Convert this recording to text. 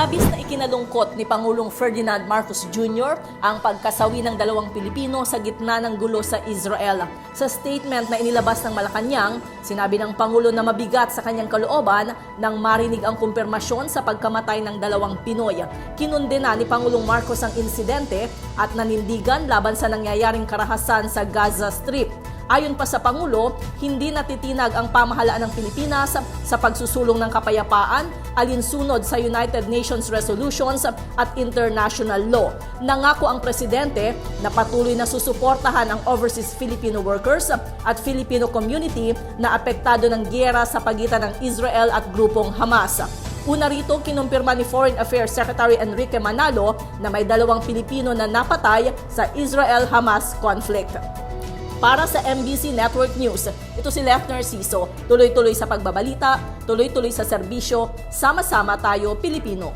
Labis na ikinalungkot ni Pangulong Ferdinand Marcos Jr. ang pagkasawi ng dalawang Pilipino sa gitna ng gulo sa Israel. Sa statement na inilabas ng Malacanang, sinabi ng Pangulo na mabigat sa kanyang kalooban nang marinig ang kumpirmasyon sa pagkamatay ng dalawang Pinoy. Kinundena ni Pangulong Marcos ang insidente at nanindigan laban sa nangyayaring karahasan sa Gaza Strip. Ayon pa sa Pangulo, hindi natitinag ang pamahalaan ng Pilipinas sa pagsusulong ng kapayapaan alinsunod sa United Nations resolutions at international law. Nangako ang presidente na patuloy na susuportahan ang overseas Filipino workers at Filipino community na apektado ng giyera sa pagitan ng Israel at grupong Hamas. Una rito, kinumpirma ni Foreign Affairs Secretary Enrique Manalo na may dalawang Pilipino na napatay sa Israel-Hamas conflict. Para sa MBC Network News, ito si Lefner Siso. Tuloy-tuloy sa pagbabalita, tuloy-tuloy sa serbisyo, sama-sama tayo Pilipino.